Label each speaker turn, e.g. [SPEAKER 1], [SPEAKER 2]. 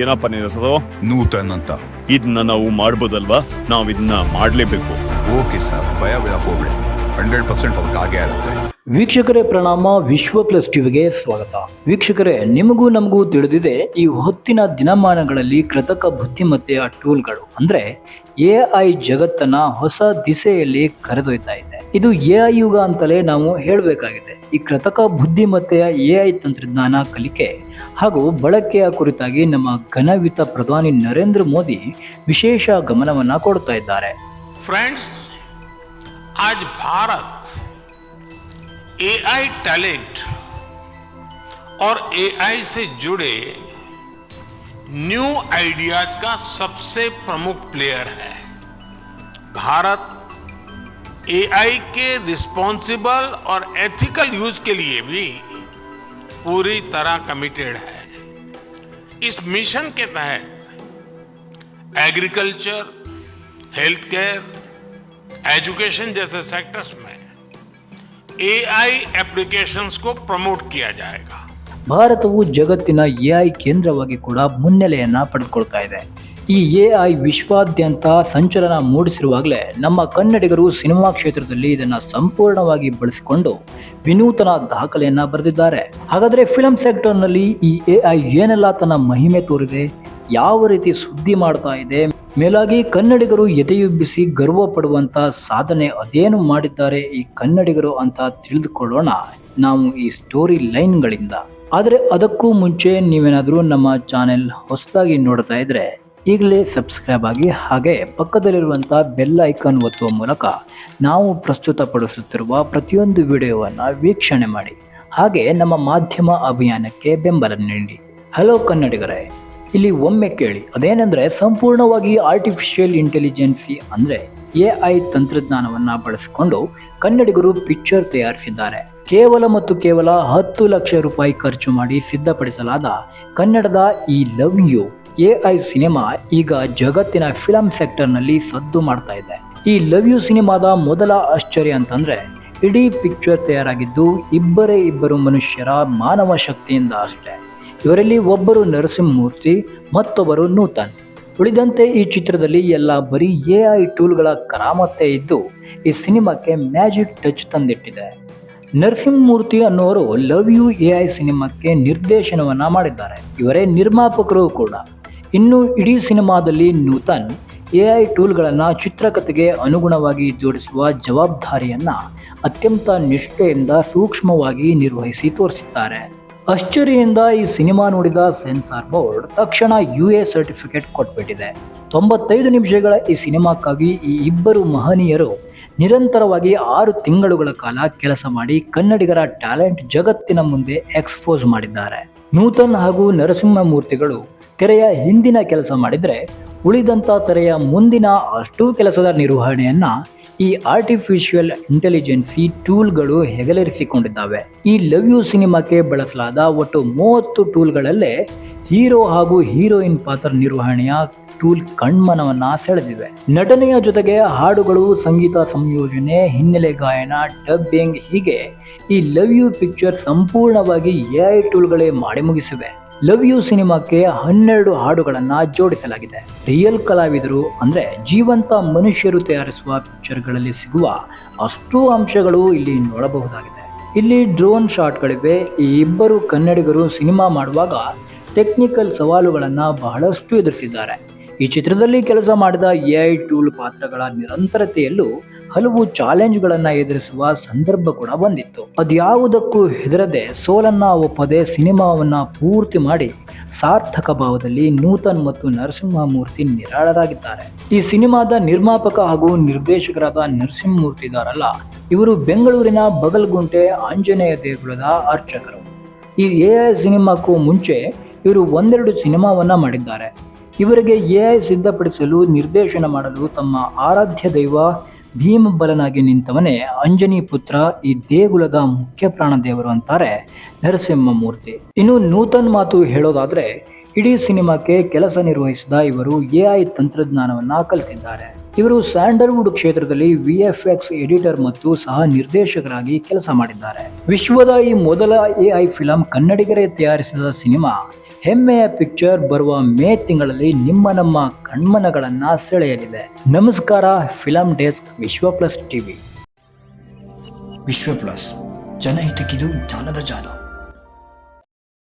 [SPEAKER 1] ಏನಪ್ಪ ನಿನ್ನ ಹೆಸರು
[SPEAKER 2] ನೂತನ್ ಅಂತ.
[SPEAKER 1] ಇದನ್ನ ನಾವು ಮಾಡ್ಬೋದಲ್ವಾ? ನಾವು ಇದನ್ನ ಮಾಡ್ಲೇಬೇಕು.
[SPEAKER 2] ಓಕೆ ಸರ್ ಭಯ ಬೀಳಕ್ ಹೋಗ್ಬೇಡಿ. ಹಂಡ್ರೆಡ್ ಪರ್ಸೆಂಟ್ ಅದಕ್ಕಾಗೇ ಆಗುತ್ತೆ.
[SPEAKER 3] ವೀಕ್ಷಕರೇ ಪ್ರಣಾಮ ವಿಶ್ವ ಪ್ಲಸ್ ಟಿವಿಗೆ ಸ್ವಾಗತ. ವೀಕ್ಷಕರೇ ನಿಮಗೂ ನಮಗೂ ತಿಳಿದಿದೆ ಈ ಹೊತ್ತಿನ ದಿನಮಾನಗಳಲ್ಲಿ ಕೃತಕ ಬುದ್ಧಿಮತ್ತೆಯ ಟೂಲ್ಗಳು. ಅಂದ್ರೆ ಎ ಐ ಜಗತ್ತನ್ನ ಹೊಸ ದಿಸೆಯಲ್ಲಿ ಕರೆದೊಯ್ತಾ ಇದೆ. ಇದು ಎ ಐ ಯುಗ ಅಂತಲೇ ನಾವು ಹೇಳಬೇಕಾಗಿದೆ. ಈ ಕೃತಕ ಬುದ್ಧಿಮತ್ತೆಯ ಎ ಐ ತಂತ್ರಜ್ಞಾನ ಕಲಿಕೆ ಹಾಗೂ ಬಳಕೆಯ ಕುರಿತಾಗಿ ನಮ್ಮ ಘನವಿತ ಪ್ರಧಾನಿ ನರೇಂದ್ರ ಮೋದಿ ವಿಶೇಷ ಗಮನವನ್ನ ಕೊಡ್ತಾ ಇದ್ದಾರೆ
[SPEAKER 4] फ्रेंड्स आज भारत एआई टैलेंट और एआई से जुड़े न्यू आइडियाज का सबसे प्रमुख प्लेयर है भारत एआई के रिस्पॉन्सिबल और एथिकल यूज के लिए भी पूरी तरह कमिटेड है इस मिशन के तहत एग्रीकल्चर हेल्थ केयर एजुकेशन जैसे सेक्टर्स में एआई एप्लीकेशंस को प्रमोट किया जाएगा
[SPEAKER 3] ಭಾರತವು ಜಗತ್ತಿನ ಎ ಐ ಕೇಂದ್ರವಾಗಿ ಕೂಡ ಮುನ್ನೆಲೆಯನ್ನ ಪಡೆದುಕೊಳ್ತಾ ಇದೆ ಈ ಎ ಐ ವಿಶ್ವಾದ್ಯಂತ ಸಂಚಲನ ಮೂಡಿಸಿರುವಾಗಲೇ ನಮ್ಮ ಕನ್ನಡಿಗರು ಸಿನಿಮಾ ಕ್ಷೇತ್ರದಲ್ಲಿ ಇದನ್ನು ಸಂಪೂರ್ಣವಾಗಿ ಬಳಸಿಕೊಂಡು ವಿನೂತನ ದಾಖಲೆಯನ್ನು ಬರೆದಿದ್ದಾರೆ. ಹಾಗಾದರೆ ಫಿಲಂ ಸೆಕ್ಟರ್ನಲ್ಲಿ ಈ ಎ ಐ ಏನೆಲ್ಲ ತನ್ನ ಮಹಿಮೆ ತೋರಿದೆ, ಯಾವ ರೀತಿ ಸುದ್ದಿ ಮಾಡ್ತಾ ಇದೆ, ಮೇಲಾಗಿ ಕನ್ನಡಿಗರು ಎದೆಯುಬ್ಬಿಸಿ ಗರ್ವ ಪಡುವಂಥ ಸಾಧನೆ ಅದೇನು ಮಾಡಿದ್ದಾರೆ ಈ ಕನ್ನಡಿಗರು ಅಂತ ತಿಳಿದುಕೊಳ್ಳೋಣ ನಾವು ಈ ಸ್ಟೋರಿ ಲೈನ್ಗಳಿಂದ ಆದರೆ ಅದಕ್ಕೂ ಮುಂಚೆ ನೀವೇನಾದರೂ ನಮ್ಮ ಚಾನೆಲ್ ಹೊಸದಾಗಿ ನೋಡ್ತಾ ಇದ್ರೆ ಈಗಲೇ ಸಬ್ಸ್ಕ್ರೈಬ್ ಆಗಿ ಹಾಗೆ ಪಕ್ಕದಲ್ಲಿರುವಂಥ ಬೆಲ್ ಐಕಾನ್ ಒತ್ತುವ ಮೂಲಕ ನಾವು ಪ್ರಸ್ತುತಪಡಿಸುತ್ತಿರುವ ಪ್ರತಿಯೊಂದು ವಿಡಿಯೋವನ್ನು ವೀಕ್ಷಣೆ ಮಾಡಿ. ಹಾಗೆ ನಮ್ಮ ಮಾಧ್ಯಮ ಅಭಿಯಾನಕ್ಕೆ ಬೆಂಬಲ ನೀಡಿ. ಹಲೋ ಕನ್ನಡಿಗರೇ, ಇಲ್ಲಿ ಒಮ್ಮೆ ಕೇಳಿ, ಅದೇನೆಂದರೆ ಸಂಪೂರ್ಣವಾಗಿ ಆರ್ಟಿಫಿಷಿಯಲ್ ಇಂಟೆಲಿಜೆನ್ಸಿ ಅಂದರೆ ಎ ಐ ತಂತ್ರಜ್ಞಾನವನ್ನು ಬಳಸಿಕೊಂಡು ಕನ್ನಡಿಗರು ಪಿಕ್ಚರ್ ತಯಾರಿಸಿದ್ದಾರೆ. ಕೇವಲ ಮತ್ತು ಕೇವಲ ಹತ್ತು ಲಕ್ಷ ರೂಪಾಯಿ ಖರ್ಚು ಮಾಡಿ ಸಿದ್ಧಪಡಿಸಲಾದ ಕನ್ನಡದ ಈ love you A I cinema ಈಗ ಜಗತ್ತಿನ ಫಿಲಂ ಸೆಕ್ಟರ್ನಲ್ಲಿ ಸದ್ದು ಮಾಡ್ತಾ ಇದೆ. ಈ ಲವ್ ಯು ಸಿನಿಮಾದ ಮೊದಲ ಆಶ್ಚರ್ಯ ಅಂತಂದ್ರೆ, ಇಡೀ ಪಿಕ್ಚರ್ ತಯಾರಾಗಿದ್ದು ಇಬ್ಬರೇ ಇಬ್ಬರು ಮನುಷ್ಯರ ಮಾನವ ಶಕ್ತಿಯಿಂದ ಅಷ್ಟೇ. ಇವರಲ್ಲಿ ಒಬ್ಬರು ನರಸಿಂಹಮೂರ್ತಿ, ಮತ್ತೊಬ್ಬರು ನೂತನ್. ಉಳಿದಂತೆ ಈ ಚಿತ್ರದಲ್ಲಿ ಎಲ್ಲ ಬರೀ ಎ ಐ ಟೂಲ್ಗಳ ಕರಾಮತ್ತೆ ಇದ್ದು, ಈ ಸಿನಿಮಾಕ್ಕೆ ಮ್ಯಾಜಿಕ್ ಟಚ್ ತಂದಿಟ್ಟಿದೆ. ನರಸಿಂಹಮೂರ್ತಿ ಅನ್ನೋರು ಲವ್ ಯು ಎ ಐ ಸಿನಿಮಾಕ್ಕೆ ನಿರ್ದೇಶನವನ್ನ ಮಾಡಿದ್ದಾರೆ. ಇವರೇ ನಿರ್ಮಾಪಕರು ಕೂಡ. ಇನ್ನು ಇಡೀ ಸಿನಿಮಾದಲ್ಲಿ ನೂತನ್ ಎ ಐ ಟೂಲ್ಗಳನ್ನು ಚಿತ್ರಕಥೆಗೆ ಅನುಗುಣವಾಗಿ ಜೋಡಿಸುವ ಜವಾಬ್ದಾರಿಯನ್ನು ಅತ್ಯಂತ ನಿಷ್ಠೆಯಿಂದ ಸೂಕ್ಷ್ಮವಾಗಿ ನಿರ್ವಹಿಸಿ ತೋರಿಸಿದ್ದಾರೆ. ಆಶ್ಚರ್ಯದಿಂದ ಈ ಸಿನಿಮಾ ನೋಡಿದ ಸೆನ್ಸಾರ್ ಬೋರ್ಡ್ ತಕ್ಷಣ ಯು ಎ ಸರ್ಟಿಫಿಕೇಟ್ ಕೊಟ್ಬಿಟ್ಟಿದೆ. ತೊಂಬತ್ತೈದು ನಿಮಿಷಗಳ ಈ ಸಿನಿಮಾಕ್ಕಾಗಿ ಈ ಇಬ್ಬರು ಮಹನೀಯರು ನಿರಂತರವಾಗಿ ಆರು ತಿಂಗಳುಗಳ ಕಾಲ ಕೆಲಸ ಮಾಡಿ ಕನ್ನಡಿಗರ ಟ್ಯಾಲೆಂಟ್ ಜಗತ್ತಿನ ಮುಂದೆ ಎಕ್ಸ್ಪೋಸ್ ಮಾಡಿದ್ದಾರೆ. ನೂತನ್ ಹಾಗೂ ನರಸಿಂಹಮೂರ್ತಿಗಳು ತೆರೆಯ ಹಿಂದಿನ ಕೆಲಸ ಮಾಡಿದರೆ ಉಳಿದಂಥ ತೆರೆಯ ಮುಂದಿನ ಅಷ್ಟೂ ಕೆಲಸದ ನಿರ್ವಹಣೆಯನ್ನು ಈ ಆರ್ಟಿಫಿಷಿಯಲ್ ಇಂಟೆಲಿಜೆನ್ಸಿ ಟೂಲ್ಗಳು ಹೆಗಲೇರಿಸಿಕೊಂಡಿದ್ದಾವೆ. ಈ ಲವ್ ಯು ಸಿನಿಮಾಕ್ಕೆ ಬಳಸಲಾದ ಒಟ್ಟು ಮೂವತ್ತು ಟೂಲ್ಗಳಲ್ಲೇ ಹೀರೋ ಹಾಗೂ ಹೀರೋಯಿನ್ ಪಾತ್ರ ನಿರ್ವಹಣೆಯ ಟೂಲ್ ಕಣ್ಮನವನ್ನು ಸೆಳೆದಿವೆ. ನಟನೆಯ ಜೊತೆಗೆ ಹಾಡುಗಳು, ಸಂಗೀತ ಸಂಯೋಜನೆ, ಹಿನ್ನೆಲೆ ಗಾಯನ ಡಬ್ಬಿಂಗ್ ಹೀಗೆ ಈ ಲವ್ ಯು ಪಿಕ್ಚರ್ ಸಂಪೂರ್ಣವಾಗಿ ಎ ಐ ಟೂಲ್ಗಳೇ ಮಾಡಿ ಮುಗಿಸಿವೆ. ಲವ್ ಯು ಸಿನಿಮಾಕ್ಕೆ ಹನ್ನೆರಡು ಹಾಡುಗಳನ್ನು ಜೋಡಿಸಲಾಗಿದೆ. ರಿಯಲ್ ಕಲಾವಿದರು ಅಂದ್ರೆ ಜೀವಂತ ಮನುಷ್ಯರು ತಯಾರಿಸುವ ಪಿಕ್ಚರ್ಗಳಲ್ಲಿ ಸಿಗುವ ಅಷ್ಟು ಅಂಶಗಳು ಇಲ್ಲಿ ನೋಡಬಹುದಾಗಿದೆ. ಇಲ್ಲಿ ಡ್ರೋನ್ ಶಾಟ್ಗಳಿವೆ ಈ ಇಬ್ಬರು ಕನ್ನಡಿಗರು ಸಿನಿಮಾ ಮಾಡುವಾಗ ಟೆಕ್ನಿಕಲ್ ಸವಾಲುಗಳನ್ನು ಬಹಳಷ್ಟು ಎದುರಿಸಿದ್ದಾರೆ. ಈ ಚಿತ್ರದಲ್ಲಿ ಕೆಲಸ ಮಾಡಿದ ಎ ಐ ಟೂಲ್ ಪಾತ್ರಗಳ ನಿರಂತರತೆಯಲ್ಲೂ ಹಲವು ಚಾಲೆಂಜ್ಗಳನ್ನು ಎದುರಿಸುವ ಸಂದರ್ಭ ಕೂಡ ಬಂದಿತ್ತು. ಅದ್ಯಾವುದಕ್ಕೂ ಹೆದರದೆ ಸೋಲನ್ನ ಒಪ್ಪದೆ ಸಿನಿಮಾವನ್ನ ಪೂರ್ತಿ ಮಾಡಿ ಸಾರ್ಥಕ ಭಾವದಲ್ಲಿ ನೂತನ್ ಮತ್ತು ನರಸಿಂಹಮೂರ್ತಿ ನಿರಾಳರಾಗಿದ್ದಾರೆ. ಈ ಸಿನಿಮಾದ ನಿರ್ಮಾಪಕ ಹಾಗೂ ನಿರ್ದೇಶಕರಾದ ನರಸಿಂಹಮೂರ್ತಿ ಇದಾರಲ್ಲ, ಇವರು ಬೆಂಗಳೂರಿನ ಬಗಲ್ಗುಂಟೆ ಆಂಜನೇಯ ದೇಗುಲದ ಅರ್ಚಕರು. ಈ ಎ ಐ ಸಿನಿಮಾಕ್ಕೂ ಮುಂಚೆ ಇವರು ಒಂದೆರಡು ಸಿನಿಮಾವನ್ನು ಮಾಡಿದ್ದಾರೆ. ಇವರಿಗೆ ಎ ಐ ಸಿದ್ಧಪಡಿಸಲು, ನಿರ್ದೇಶನ ಮಾಡಲು ತಮ್ಮ ಆರಾಧ್ಯ ದೈವ ಭೀಮಬಲನಾಗಿ ನಿಂತವನೇ ಅಂಜನಿ ಪುತ್ರ ಈ ದೇಗುಲದ ಮುಖ್ಯ ಪ್ರಾಣ ದೇವರು ಅಂತಾರೆ ನರಸಿಂಹಮೂರ್ತಿ. ಇನ್ನು ನೂತನ್ ಮಾತು ಹೇಳೋದಾದ್ರೆ, ಇಡೀ ಸಿನಿಮಾಕ್ಕೆ ಕೆಲಸ ನಿರ್ವಹಿಸಿದ ಇವರು ಎ ಐ ತಂತ್ರಜ್ಞಾನವನ್ನ ಕಲಿತಿದ್ದಾರೆ. ಇವರು ಸ್ಯಾಂಡಲ್ವುಡ್ ಕ್ಷೇತ್ರದಲ್ಲಿ ವಿ ಎಫ್ ಎಕ್ಸ್ ಎಡಿಟರ್ ಮತ್ತು ಸಹ ನಿರ್ದೇಶಕರಾಗಿ ಕೆಲಸ ಮಾಡಿದ್ದಾರೆ. ವಿಶ್ವದ ಈ ಮೊದಲ ಎ ಐ ಫಿಲಂ ಕನ್ನಡಿಗರೇ ತಯಾರಿಸಿದ ಸಿನಿಮಾ ಹೆಮ್ಮೆಯ ಪಿಕ್ಚರ್ ಬರುವ ಮೇ ತಿಂಗಳಲ್ಲಿ ನಿಮ್ಮ ನಮ್ಮ ಕಣ್ಮನಗಳನ್ನು ಸೆಳೆಯಲಿದೆ. ನಮಸ್ಕಾರ film desk Vishwa plus TV. Vishwa plus ಜನಹಿತಕ್ಕಿದು ಜ್ಞಾನದ ಜಾಲ.